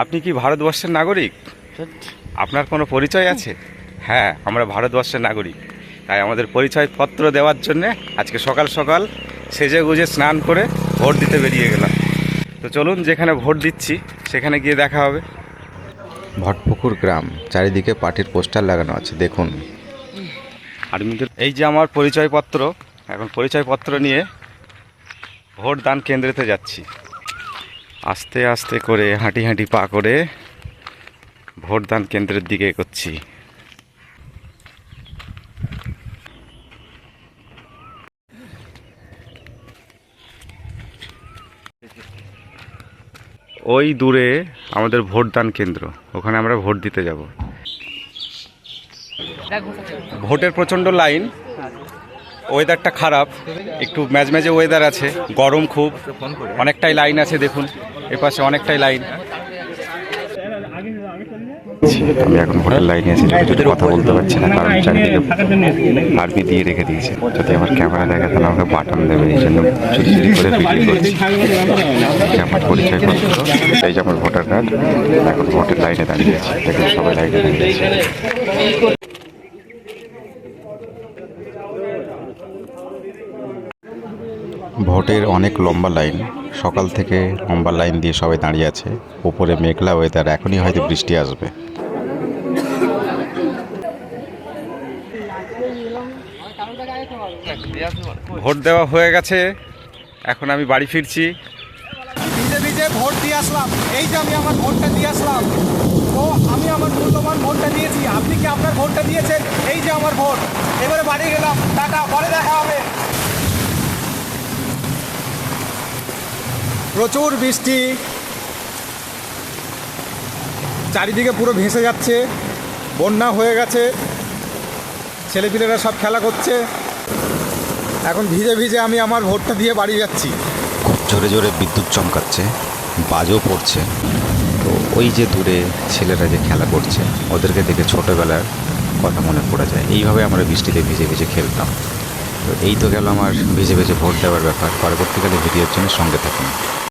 আপনি কি ভারতবর্ষের নাগরিক? আপনার কোনো পরিচয় আছে? হ্যাঁ আমরা ভারতবর্ষের নাগরিক। তাই আমাদের পরিচয়পত্র দেওয়ার জন্যে আজকে সকাল সকাল সেজে গুজে স্নান করে ভোট দিতে বেরিয়ে গেলাম। তো চলুন যেখানে ভোট দিচ্ছি সেখানে গিয়ে দেখা হবে। ভটপুকুর গ্রাম চারিদিকে পার্টির পোস্টার লাগানো আছে দেখুন। আর্মিদের এই যে আমার পরিচয়পত্র এখন পরিচয়পত্র নিয়ে ভোট দান কেন্দ্রেতে যাচ্ছি। আস্তে আস্তে করে হাঁটি হাঁটি পা করে ভোটদান কেন্দ্রের দিকে এগোচ্ছি। ওই দূরে আমাদের ভোটদান কেন্দ্র, ওখানে আমরা ভোট দিতে যাব। ভোটের প্রচণ্ড লাইন ওয়েদারটা খারাপ, একটু ম্যাজম্যাজে ওয়েদার আছে, গরম খুব, অনেকটাই লাইন আছে দেখুন। এপাশে অনেকটাই লাইন আমি এখন ভোটের লাইনে আছি যদি কথা বলতে পারছি না কারণ চারিদিকে আর্মি দিয়ে রেখে দিয়েছে। যদি আমার ক্যামেরা দেখে তাহলে আমাকে বাটন দেবে এই জন্য চুরি চুরি করে ভিডিও করছি। আমার পরিচয়পত্র এই যে আমার ভোটার কার্ড এখন ভোটের লাইনে দাঁড়িয়ে আছি। দেখুন সবাই লাইনে দাঁড়িয়ে আছে। ভোটের অনেক লম্বা লাইন সকাল থেকে লম্বা লাইন দিয়ে সবাই দাঁড়িয়ে আছে। উপরে মেঘলা ওয়েদার এখনই হয়তো বৃষ্টি আসবে। ভোট দেওয়া হয়ে গেছে। এখন আমি বাড়ি ফিরছি। ভিজে ভিজে ভোট দিয়ে আসলাম। এই যে আমি আমার ভোটটা দিয়ে আসলাম। তো আমি আমার মূল্যবান ভোটটা দিয়েছি। আপনি কি আপনার ভোটটা দিয়েছেন? এই যে আমার ভোট। এবারে বাড়ি গেলাম। টাটা পরে দেখা হবে। প্রচুর বৃষ্টি। চারিদিকে পুরো ভেসে যাচ্ছে, বন্যা হয়ে গেছে, ছেলেপিলেরা সব খেলা করছে। এখন ভিজে ভিজে আমি আমার ভোটটা দিয়ে বাড়ি যাচ্ছি। খুব জোরে জোরে বিদ্যুৎ চমকাচ্ছে, বাজও পড়ছে। তো ওই যে দূরে ছেলেরা যে খেলা করছে, ওদেরকে দেখে ছোটোবেলার কথা মনে পড়ে যায়। এইভাবে আমরা বৃষ্টিতে ভিজে ভিজে খেলতাম। তো এই তো গেল আমার ভিজে ভিজে ভোট দেওয়ার ব্যাপার। পরবর্তীকালে ভিডিওর জন্য সঙ্গে থাকুন।